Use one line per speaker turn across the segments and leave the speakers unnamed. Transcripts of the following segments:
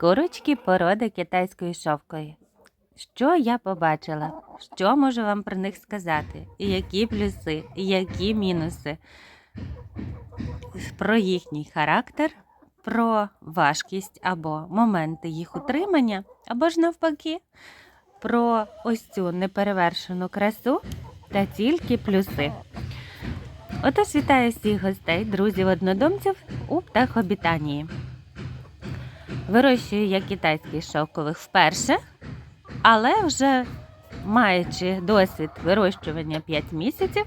Курочки породи китайської шовкої. Що я побачила? Що можу вам про них сказати? Які плюси, які мінуси? Про їхній характер, про важкість або моменти їх утримання, або ж навпаки, про ось цю неперевершену красу та тільки плюси. Отож вітаю всіх гостей, друзів, однодумців у птахобітанії. Вирощую я китайських шовкових вперше, але вже маючи досвід вирощування 5 місяців,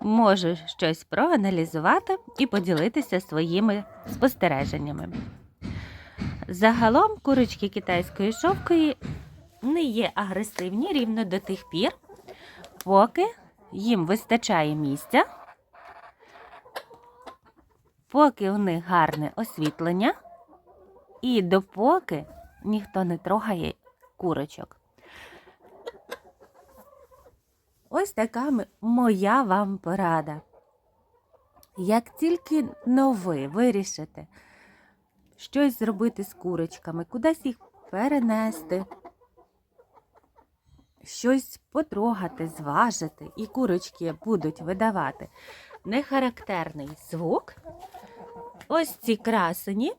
можу щось проаналізувати і поділитися своїми спостереженнями. Загалом курочки китайської шовкої не є агресивні рівно до тих пір, поки їм вистачає місця, поки у них гарне освітлення. І допоки ніхто не трогає курочок. Ось така моя вам порада. Як тільки но ви вирішите щось зробити з курочками, кудись їх перенести, щось потрогати, зважити, і курочки будуть видавати нехарактерний звук, ось ці красені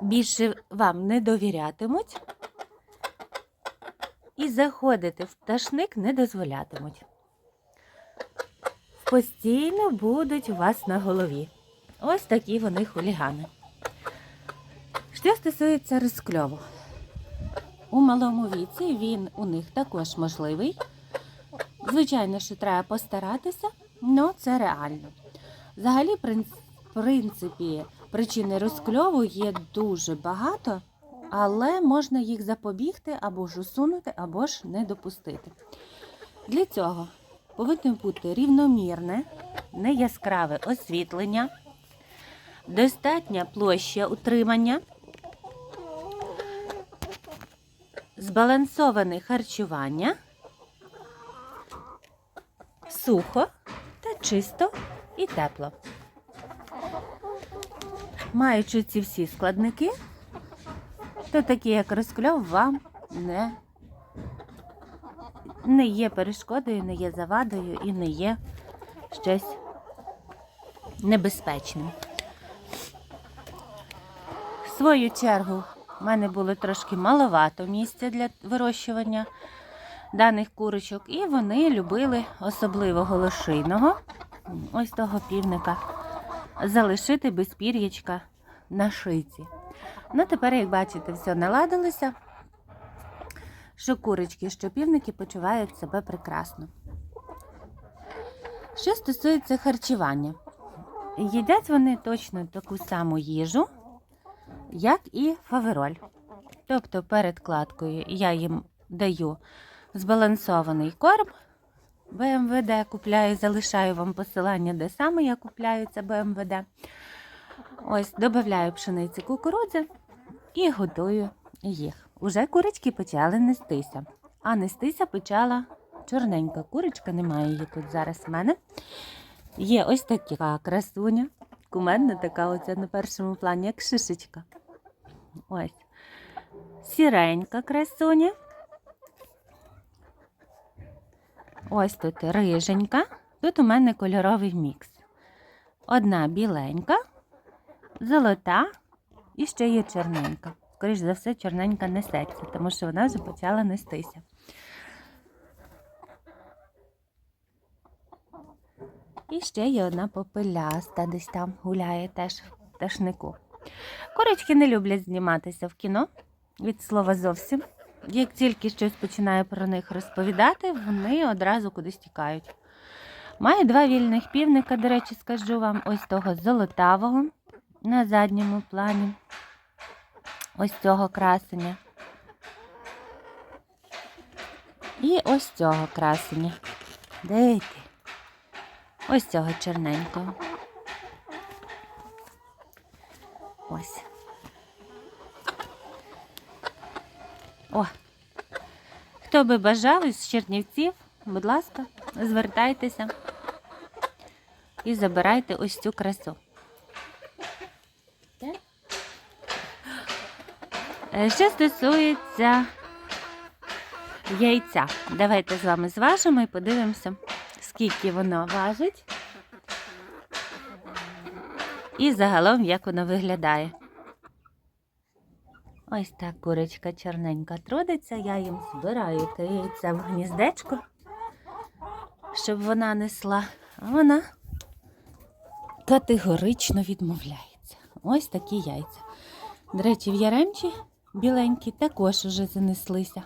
більше вам не довірятимуть і заходити в пташник не дозволятимуть. Постійно будуть у вас на голові. Ось такі вони хулігани. Що стосується розкльову. У малому віці він у них також можливий. Звичайно, що треба постаратися, але це реально. Взагалі, в принципі, Причини розкльову є дуже багато, але можна їх запобігти або ж усунути, або ж не допустити. Для цього повинно бути рівномірне, неяскраве освітлення, достатня площа утримання, збалансоване харчування, сухо та чисто і тепло. Маючи ці всі складники, то такі, як розкльов, вам не, не є перешкодою, не є завадою і не є щось небезпечним. В свою чергу, в мене було трошки маловато місця для вирощування даних курочок, і вони любили особливо голошийного, ось того півника залишити без пір'ячка на шиці. Ну, тепер, як бачите, все наладилося, що курочки, що півники почувають себе прекрасно. Що стосується харчування, їдять вони точно таку саму їжу, як і фавероль. Тобто перед кладкою я їм даю збалансований корм, БМВД купляю, залишаю вам посилання, де саме я купляю це БМВД. Ось, додаю пшениці кукурудзи і готую їх. Уже курочки почали нестися. А нестися почала чорненька курочка, немає її тут зараз в мене. Є ось така красуня. Куменна така оця на першому плані, як шишечка. Ось. Сіренька красуня. Ось тут риженька. Тут у мене кольоровий мікс. Одна біленька, золота і ще є чорненька. Скоріше за все, чорненька несеться, тому що вона вже почала нестися. І ще є одна попеляста, десь там гуляє теж в пташнику. Курочки не люблять зніматися в кіно від слова зовсім. Як тільки щось починаю про них розповідати, вони одразу кудись тікають. Маю два вільних півника, до речі, скажу вам, ось того золотавого на задньому плані. Ось цього красення. І ось цього красення. Ти? Ось цього чорненького. Ось. О, хто би бажав із Чернівців, будь ласка, звертайтеся і забирайте ось цю красу. Е, Що стосується яйця, давайте з вами зважимо і подивимося, скільки воно важить. І загалом, як воно виглядає. Ось так курочка чорненька трудиться, я їм збираю те яйце в гніздечко, щоб вона несла, а вона категорично відмовляється. Ось такі яйця. До речі, в яремчі біленькі також уже занеслися.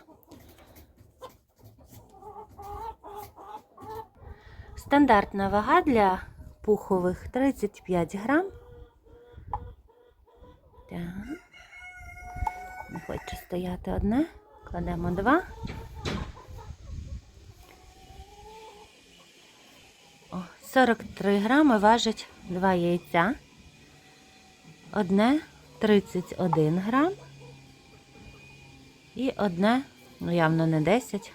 Стандартна вага для пухових 35 грам. Так. Не хочу стояти одне. Кладемо два. О, 43 грами важить два яйця. Одне 31 грам. І одне, ну явно не 10.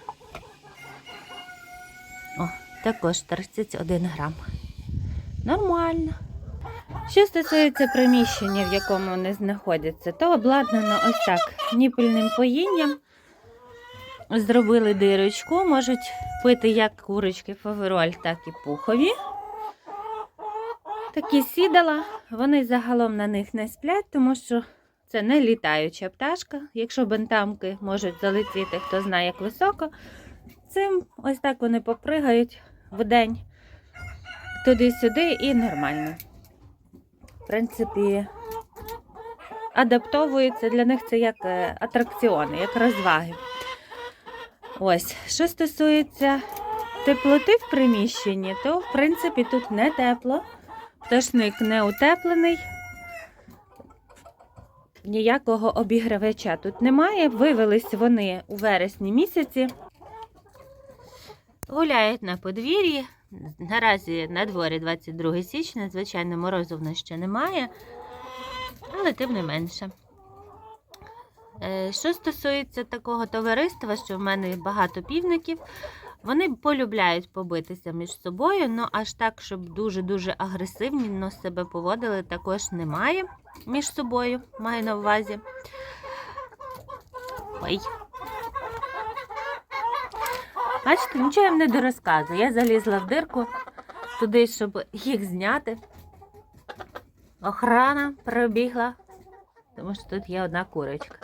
О, також 31 грам. Нормально. Що стосується приміщення, в якому вони знаходяться, то обладнано ось так ніпельним поїнням. Зробили дирочку, можуть пити як курочки фавероль, так і пухові. Такі сідала, вони загалом на них не сплять, тому що це не літаюча пташка. Якщо бентамки можуть залетіти, хто знає, як високо, цим ось так вони попригають в день туди-сюди і нормально. Принципі, адаптовуються для них це як е, атракціони, як розваги. Ось, що стосується теплоти в приміщенні, то в принципі тут не тепло. Пташник не утеплений. Ніякого обігрівача тут немає. Вивелись вони у вересні місяці. Гуляють на подвір'ї. Наразі на дворі 22 січня, звичайно, морозу в нас ще немає, але тим не менше. Е, Що стосується такого товариства, що в мене багато півників, вони полюбляють побитися між собою, але аж так, щоб дуже-дуже агресивно себе поводили, також немає між собою, маю на увазі. Ой. Бачите, нічого я вам не дорозказую. Я залізла в дирку туди, щоб їх зняти. Охрана прибігла, тому що тут є одна курочка.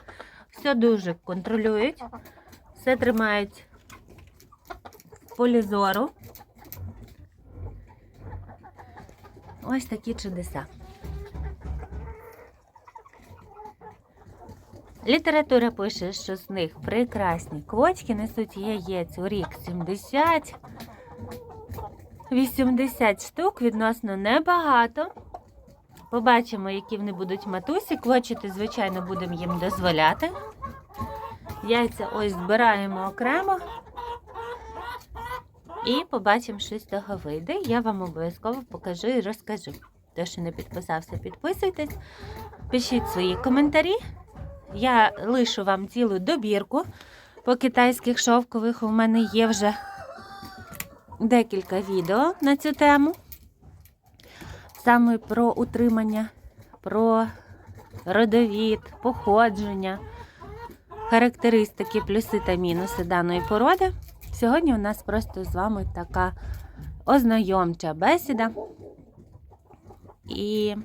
Все дуже контролюють, все тримають в полі зору. Ось такі чудеса. Література пише, що з них прекрасні квочки несуть яєць у рік 70. 80 штук відносно небагато. Побачимо, які вони будуть матусі. Квочити, звичайно, будемо їм дозволяти. Яйця ось збираємо окремо. І побачимо, що з того вийде. Я вам обов'язково покажу і розкажу. Хто ще не підписався, підписуйтесь, пишіть свої коментарі. Я лишу вам цілу добірку по китайських шовкових. У мене є вже декілька відео на цю тему. Саме про утримання, про родовід, походження, характеристики, плюси та мінуси даної породи. Сьогодні у нас просто з вами така ознайомча бесіда. І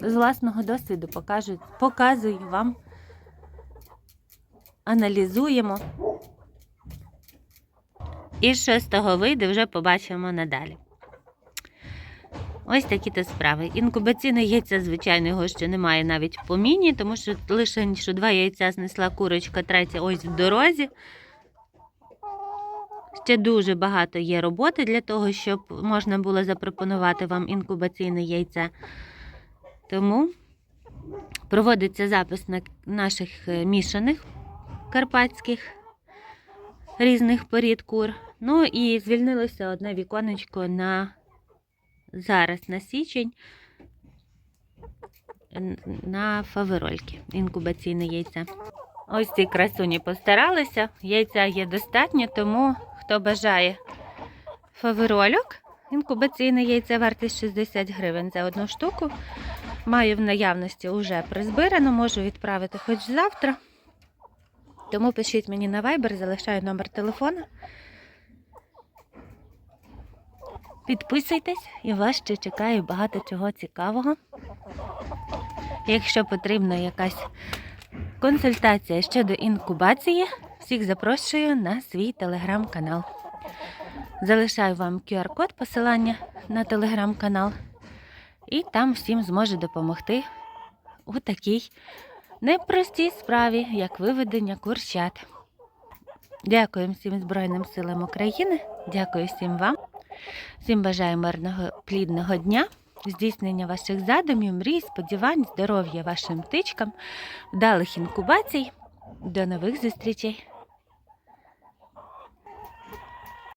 з власного досвіду покажу, показую вам аналізуємо. І що з того вийде, вже побачимо надалі. Ось такі то справи. Інкубаційне яйця, звичайно, його ще немає навіть в поміні, тому що лише що два яйця знесла курочка, третя ось в дорозі. Ще дуже багато є роботи для того, щоб можна було запропонувати вам інкубаційне яйце. Тому проводиться запис на наших е, мішаних карпатських різних порід кур. Ну і звільнилося одне віконечко на зараз на січень на фаверольки, інкубаційне яйце. Ось ці красуні постаралися. Яйця є достатньо, тому хто бажає фаверольок, інкубаційне яйце вартість 60 гривень за одну штуку. Маю в наявності вже призбирано, можу відправити хоч завтра. Тому пишіть мені на Viber, залишаю номер телефону. Підписуйтесь і вас ще чекає багато чого цікавого. Якщо потрібна якась консультація щодо інкубації, всіх запрошую на свій телеграм-канал. Залишаю вам QR-код посилання на телеграм-канал, і там всім зможу допомогти у такій непростій справі, як виведення курчат. Дякую всім Збройним силам України, дякую всім вам. Всім бажаю мирного плідного дня, здійснення ваших задумів, мрій, сподівань, здоров'я вашим птичкам, вдалих інкубацій. До нових зустрічей!